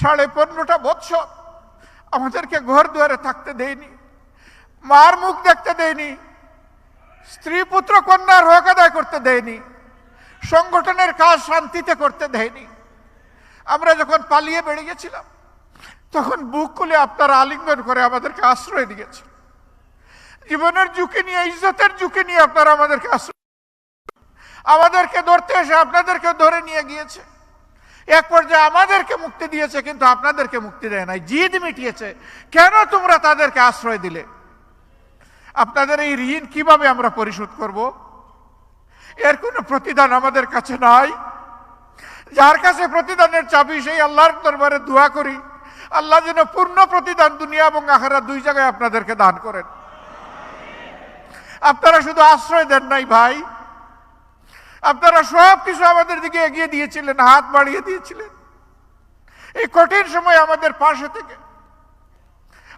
সাড়ে পনেরোটা বৎসর আমাদেরকে ঘর দুয়ারে থাকতে দেয়নি, মার মুখ দেখতে দেয়নি, স্ত্রী পুত্র কন্যার হক আদায় করতে দেয়নি, সংগঠনের কাজ শান্তিতে করতে দেয়নি। আমরা যখন পালিয়ে বেড়ে গেছিলাম তখন বুক খুলে আপনারা আলিঙ্গন করে আমাদেরকে আশ্রয় দিয়েছে জীবনের ঝুঁকি নিয়ে, ইজ্জতের ঝুঁকি নিয়ে আপনারা আমাদেরকে আশ্রয় আমাদেরকে ধরতে এসে আপনাদেরকে ধরে নিয়ে গিয়েছে। এক পর্যায়ে আমাদেরকে মুক্তি দিয়েছে, কিন্তু আপনাদেরকে মুক্তি দেয় নাই, জিদ মিটিয়েছে। কেন তোমরা তাদেরকে আশ্রয় দিলে? আপনাদের এই ঋণ কীভাবে আমরা পরিশোধ করব? এর কোনো প্রতিদান আমাদের কাছে নাই। যার কাছে প্রতিদানের চাবি, সেই আল্লাহর দরবারে দোয়া করি। আল্লাহ যেন পূর্ণ প্রতিদান দুনিয়া এবং আখারা দুই জায়গায় আপনাদেরকে দান করেন। আপনারা শুধু আশ্রয় দেন নাই ভাই। আপনারা সব কিছু আমাদের দিকে এগিয়ে দিয়েছিলেন, হাত বাড়িয়ে দিয়েছিলেন। এই কঠিন সময় আমাদের পাশে থেকে,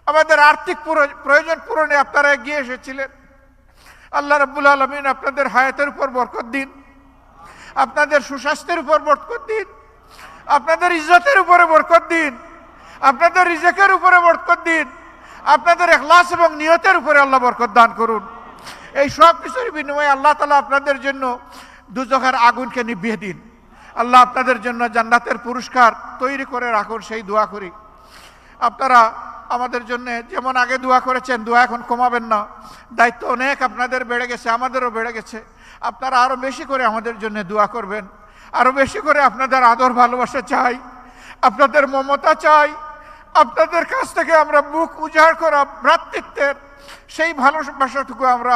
আমাদের আর্থিক প্রয়োজন পূরণে আপনারা এগিয়ে এসেছিলেন। আল্লাহ রাব্বুল আলমিন আপনাদের হায়াতের উপর বরকত দিন, আপনাদের সুস্বাস্থ্যের উপর বরকত দিন, আপনাদের ইজ্জতের উপরে বরকত দিন, আপনাদের রিজেকের উপরে বরকত দিন, আপনাদের এখলাস এবং নিয়তের উপরে আল্লাহ বরকত দান করুন। এই সব কিছুর বিনিময়ে আল্লাহ তালা আপনাদের জন্য দুজখার আগুনকে নিভিয়ে দিন। আল্লাহ আপনাদের জন্য জান্নাতের পুরস্কার তৈরি করে রাখুন, সেই দোয়া করি। আপনারা আমাদের জন্য যেমন আগে দোয়া করেছেন, দোয়া এখন কমাবেন না। দায়িত্ব অনেক আপনাদের বেড়ে গেছে, আমাদেরও বেড়ে গেছে। আপনারা আরও বেশি করে আমাদের জন্য দোয়া করবেন। আরও বেশি করে আপনাদের আদর ভালোবাসা চাই। আপনাদের মমতা চাই। আপনাদের কাছ থেকে আমরা মুখ উজাড় করা ভ্রাতৃত্বের সেই ভালোবাসাটুকু আমরা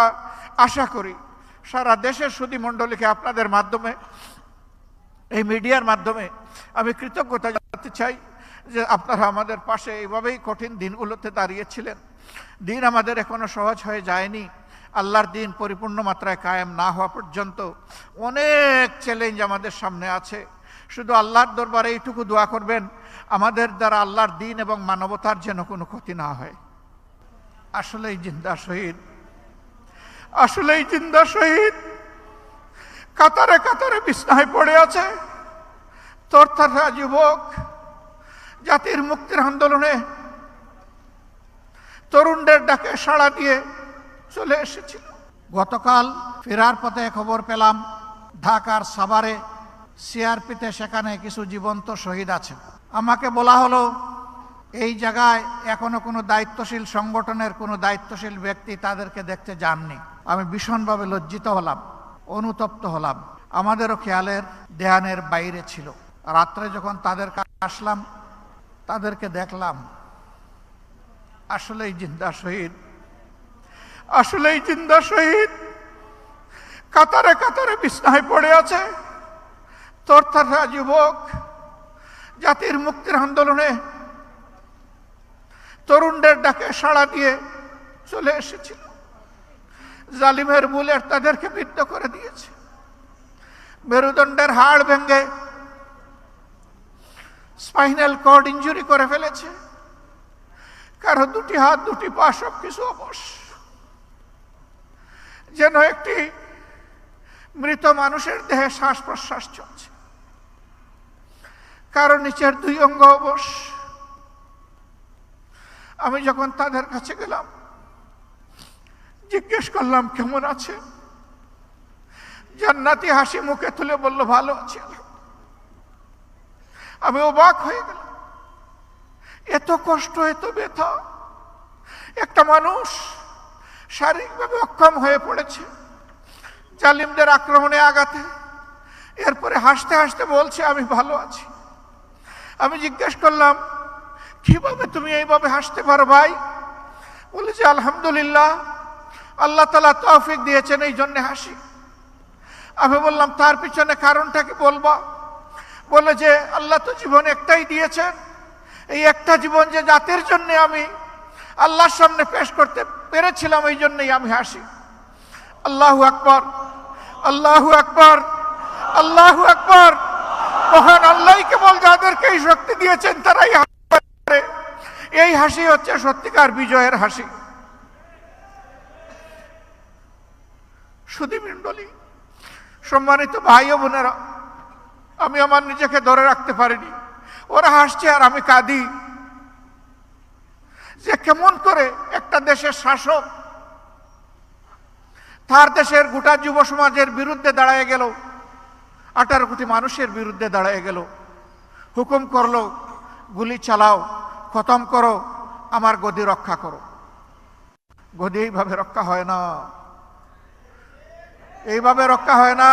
আশা করি। সারা দেশের সুদী মণ্ডলীকে আপনাদের মাধ্যমে, এই মিডিয়ার মাধ্যমে আমি কৃতজ্ঞতা জানাতে চাই যে আপনারা আমাদের পাশে এইভাবেই কঠিন দিনগুলোতে দাঁড়িয়েছিলেন। দিন আমাদের এখনও সহজ হয়ে যায়নি। আল্লাহর দিন পরিপূর্ণ মাত্রায় কায়েম না হওয়া পর্যন্ত অনেক চ্যালেঞ্জ আমাদের সামনে আছে। শুধু আল্লাহর দরবারে এইটুকু দোয়া করবেন, আমাদের দ্বারা আল্লাহর দিন এবং মানবতার যেন কোনো ক্ষতি না হয়। আসলেই জিন্দা শহীদ। আসলেই জিন্দা শহীদ। কাতারে কাতারে বিছনায় পড়ে আছে। তোর তারা যুবক, জাতির মুক্তির আন্দোলনে তরুণদের ডাকে সাড়া দিয়ে চলে এসেছিল। গতকাল ফেরার পথে খবর পেলাম, ঢাকার সাভারে সিআরপিতে সেখানে কিছু জীবন্ত শহীদ আছে আমাকে বলা হলো এই জায়গায় এখনও কোনো দায়িত্বশীল সংগঠনের কোনো দায়িত্বশীল ব্যক্তি তাদেরকে দেখতে যাননি। আমি ভীষণভাবে লজ্জিত হলাম, অনুতপ্ত হলাম। আমাদেরও খেয়ালের দেহানের বাইরে ছিল। রাত্রে যখন তাদের কাছে আসলাম, তাদেরকে দেখলাম, আসলেই জিন্দা শহীদ, আসলেই জিন্দা শহীদ। কাতারে কাতারে বিছনায় পড়ে আছে। তোর যুবক, জাতির মুক্তির আন্দোলনে তরুণদের ডাকে সাড়া দিয়ে চলে এসেছিল। জালিমের বুলেট তাদেরকে বিদ্ধ করে দিয়েছে। মেরুদণ্ডের হাড় ভেঙে স্পাইনাল কর্ড ইঞ্জুরি করে ফেলেছে। কারও দুটি হাত, দুটি পা সব কিছু অবশ। যেন একটি মৃত মানুষের দেহে শ্বাস প্রশ্বাস চলছে। কারও নিচের দুই অঙ্গ অবশ। আমি যখন তাদের কাছে গেলাম, জিজ্ঞেস করলাম, কেমন আছে? জান্নাতি হাসি মুখে তুলে বলল, ভালো আছি আমি অবাক হয়ে গেলাম। এত কষ্ট, এত ব্যথা। একটা মানুষ শারীরিকভাবে অক্ষম হয়ে পড়েছে, জালিমদের আক্রমণে আঘাতে। এরপরে হাসতে হাসতে বলছে, আমি ভালো আছি। আমি জিজ্ঞেস করলাম কীভাবে তুমি এইভাবে হাসতে পারো ভাই? বলেছে আলহামদুলিল্লাহ, আল্লাহ তালা তৌফিক দিয়েছেন এই জন্যে হাসি। আমি বললাম, তার পিছনে কারণটা কি বলবা? বলে যে, আল্লাহ তো জীবন একটাই দিয়েছেন। এই একটা জীবন যে জাতির জন্য আমি আল্লাহর সামনে পেশ করতে পেরেছিলাম, এই জন্যই আমি হাসি। আল্লাহু আকবর আল্লাহু আকবর আল্লাহু আকবর। মহান আল্লাহ কেবল যাদেরকে এই শক্তি দিয়েছেন, তারাই। এই হাসি হচ্ছে সত্যিকার বিজয়ের হাসি। সুদীমণ্ডলী সম্মানিত ভাই ও বোনেরা, আমি আমার নিজেকে ধরে রাখতে পারিনি। ওরা হাসছে আর আমি কাঁদি। যে কেমন করে একটা দেশের শাসক তার দেশের গোটা যুব সমাজের বিরুদ্ধে দাঁড়ায় গেল, আঠারো কোটি মানুষের বিরুদ্ধে দাঁড়ায় গেল। হুকুম করল, গুলি চালাও খতম করো, আমার গদি রক্ষা করো। গদি এইভাবে রক্ষা হয় না। এইভাবে রক্ষা হয় না।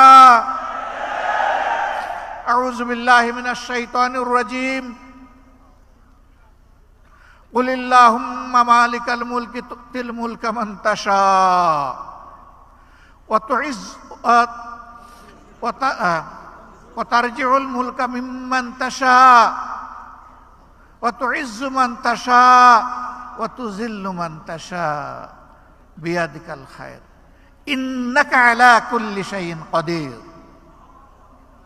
রাজিম। কুলিল্লাহুম্মা মালিকাল মুলকি তুতিল মুলকা মান তাশা। ওয়া তুইজ ওয়া তারজিউল মুলকা মিম্মান তাশা।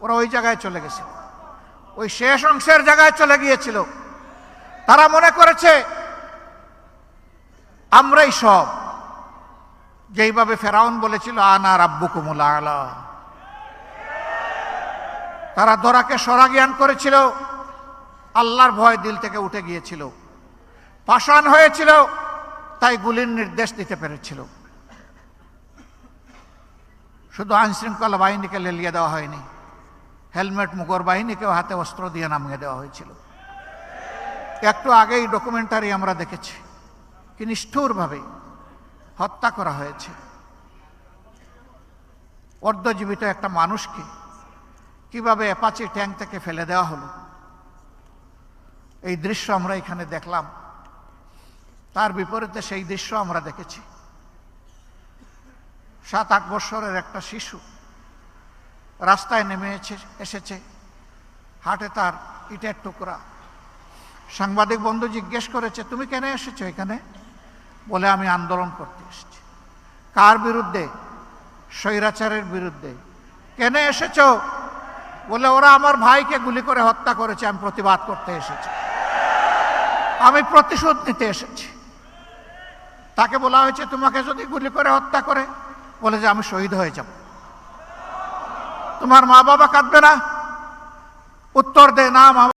ওরা ওই জায়গায় চলে ওই শেষ অংশের জায়গায় চলে গিয়েছিল। তারা মনে করেছে, আমরাই সব। যেইভাবে ফেরাউন বলেছিল, আনা রাব্বু কুমুল আলা। তারা দরাকে সরা জ্ঞান করেছিল। আল্লাহর ভয় দিল থেকে উঠে গিয়েছিল। পাষাণ হয়েছিল, তাই গুলির নির্দেশ দিতে পেরেছিল। শুধু আইন শৃঙ্খলা বাহিনীকে লেলিয়ে দেওয়া হয়নি, হেলমেট মুগর বাহিনীকেও হাতে অস্ত্র দিয়ে নামিয়ে দেওয়া হয়েছিল। একটু আগেই ডকুমেন্টারি আমরা দেখেছি, কি নিষ্ঠুরভাবে হত্যা করা হয়েছে। অর্ধজীবিত একটা মানুষকে কীভাবে অ্যাপাচি ট্যাঙ্ক থেকে ফেলে দেওয়া হলো? এই দৃশ্য আমরা এখানে দেখলাম। তার বিপরীতে সেই দৃশ্য আমরা দেখেছি। সাত, আট বছরের একটা শিশু রাস্তায় নেমে এসেছে। হাটে তার ইটের টুকরা। সাংবাদিক বন্ধু জিজ্ঞেস করেছে, তুমি কেন এসেছ এখানে? বলে, আমি আন্দোলন করতে এসেছি। কার বিরুদ্ধে? স্বৈরাচারের বিরুদ্ধে। কেন এসেছ? বলে, ওরা আমার ভাইকে গুলি করে হত্যা করেছে, আমি প্রতিবাদ করতে এসেছি। আমি প্রতিশোধ নিতে এসেছি। তাকে বলা হয়েছে, তোমাকে যদি গুলি করে হত্যা করে, বলে যে আমি শহীদ হয়ে যাব। তোমার মা বাবা কাঁদবে না। উত্তর দে, না মা